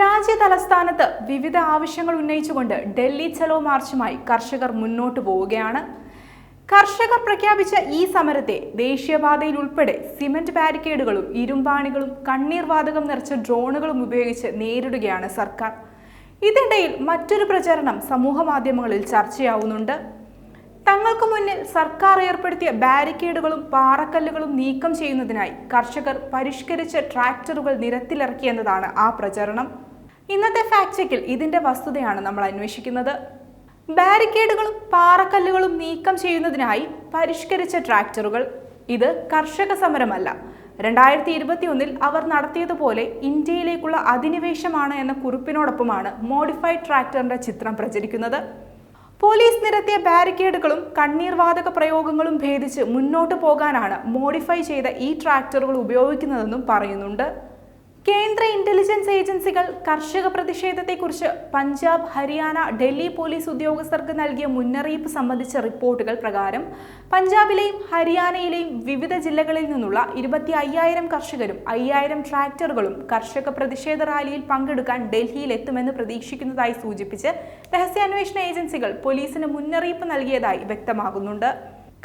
രാജ്യ തലസ്ഥാനത്ത് വിവിധ ആവശ്യങ്ങൾ ഉന്നയിച്ചുകൊണ്ട് ഡൽഹി ചലോ മാർച്ചുമായി കർഷകർ മുന്നോട്ടു പോവുകയാണ്. കർഷകർ പ്രഖ്യാപിച്ച ഈ സമരത്തെ ദേശീയപാതയിൽ ഉൾപ്പെടെ സിമന്റ് ബാരിക്കേഡുകളും ഇരുമ്പാണികളും കണ്ണീർ വാതകം നിറച്ച ഡ്രോണുകളും ഉപയോഗിച്ച് നേരിടുകയാണ് സർക്കാർ. ഇതിനിടയിൽ മറ്റൊരു പ്രചരണം സമൂഹ മാധ്യമങ്ങളിൽ ചർച്ചയാവുന്നുണ്ട്. തങ്ങൾക്ക് മുന്നിൽ സർക്കാർ ഏർപ്പെടുത്തിയ ബാരിക്കേഡുകളും പാറക്കല്ലുകളും നീക്കം ചെയ്യുന്നതിനായി കർഷകർ പരിഷ്കരിച്ച ട്രാക്ടറുകൾ നിരത്തിലിറക്കിയെന്നതാണ് ആ പ്രചരണം. ഇന്നത്തെ ഫാക്ട് ചെക്കിൽ ഇതിന്റെ വസ്തുതയാണ് നമ്മൾ അന്വേഷിക്കുന്നത്. ബാരിക്കേഡുകളും പാറക്കല്ലുകളും നീക്കം ചെയ്യുന്നതിനായി പരിഷ്കരിച്ച ട്രാക്ടറുകൾ. ഇത് കർഷക സമരമല്ല. രണ്ടായിരത്തി ഇരുപത്തി ഒന്നിൽ അവർ നടത്തിയതുപോലെ ഇന്ത്യയിലേക്കുള്ള അധിനിവേശമാണ് എന്ന കുറിപ്പിനോടൊപ്പമാണ് മോഡിഫൈഡ് ട്രാക്ടറിന്റെ ചിത്രം പ്രചരിക്കുന്നത്. പോലീസ് നിരത്തിയ ബാരിക്കേഡുകളും കണ്ണീർവാതക പ്രയോഗങ്ങളും ഭേദിച്ച് മുന്നോട്ട് പോകാനാണ് മോഡിഫൈ ചെയ്ത ഈ ട്രാക്ടറുകൾ ഉപയോഗിക്കുന്നതെന്നും പറയുന്നുണ്ട്. കേന്ദ്ര ഇന്റലിജൻസ് ഏജൻസികൾ കർഷക പ്രതിഷേധത്തെക്കുറിച്ച് പഞ്ചാബ് ഹരിയാന ഡൽഹി പോലീസ് ഉദ്യോഗസ്ഥർക്ക് നൽകിയ മുന്നറിയിപ്പ് സംബന്ധിച്ച റിപ്പോർട്ടുകൾ പ്രകാരം പഞ്ചാബിലെയും ഹരിയാനയിലെയും വിവിധ ജില്ലകളിൽ നിന്നുള്ള ഇരുപത്തി അയ്യായിരം കർഷകരും അയ്യായിരം ട്രാക്ടറുകളും കർഷക പ്രതിഷേധ റാലിയിൽ പങ്കെടുക്കാൻ ഡൽഹിയിൽ എത്തുമെന്ന് പ്രതീക്ഷിക്കുന്നതായി സൂചിപ്പിച്ച് രഹസ്യാന്വേഷണ ഏജൻസികൾ പോലീസിന് മുന്നറിയിപ്പ് നൽകിയതായി വ്യക്തമാകുന്നുണ്ട്.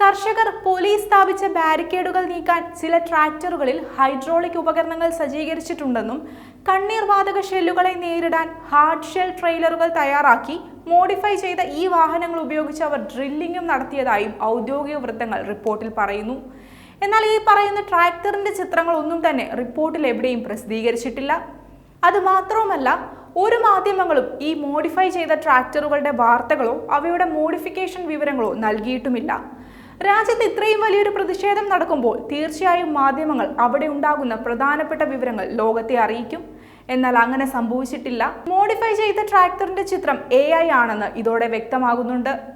കർഷകർ പോലീസ് സ്ഥാപിച്ച ബാരിക്കേഡുകൾ നീക്കാൻ ചില ട്രാക്ടറുകളിൽ ഹൈഡ്രോളിക് ഉപകരണങ്ങൾ സജ്ജീകരിച്ചിട്ടുണ്ടെന്നും കണ്ണീർവാതക ഷെല്ലുകളെ നേരിടാൻ ഹാർഡ് ഷെൽ ട്രെയിലറുകൾ തയ്യാറാക്കി മോഡിഫൈ ചെയ്ത ഈ വാഹനങ്ങൾ ഉപയോഗിച്ച് അവർ ഡ്രില്ലിങ്ങും നടത്തിയതായും ഔദ്യോഗിക വൃത്തങ്ങൾ റിപ്പോർട്ടിൽ പറയുന്നു. എന്നാൽ ഈ പറയുന്ന ട്രാക്ടറിന്റെ ചിത്രങ്ങളൊന്നും തന്നെ റിപ്പോർട്ടിൽ എവിടെയും പ്രസിദ്ധീകരിച്ചിട്ടില്ല. അത് മാത്രവുമല്ല ഒരു മാധ്യമങ്ങളും ഈ മോഡിഫൈ ചെയ്ത ട്രാക്ടറുകളുടെ വാർത്തകളോ അവയുടെ മോഡിഫിക്കേഷൻ വിവരങ്ങളോ നൽകിയിട്ടുമില്ല. രാജ്യത്ത് ഇത്രയും വലിയൊരു പ്രതിഷേധം നടക്കുമ്പോൾ തീർച്ചയായും മാധ്യമങ്ങൾ അവിടെ ഉണ്ടാകുന്ന പ്രധാനപ്പെട്ട വിവരങ്ങൾ ലോകത്തെ അറിയിക്കും. എന്നാൽ അങ്ങനെ സംഭവിച്ചിട്ടില്ല. മോഡിഫൈ ചെയ്ത ട്രാക്ടറിന്റെ ചിത്രം എ ആണെന്ന് ഇതോടെ വ്യക്തമാകുന്നുണ്ട്.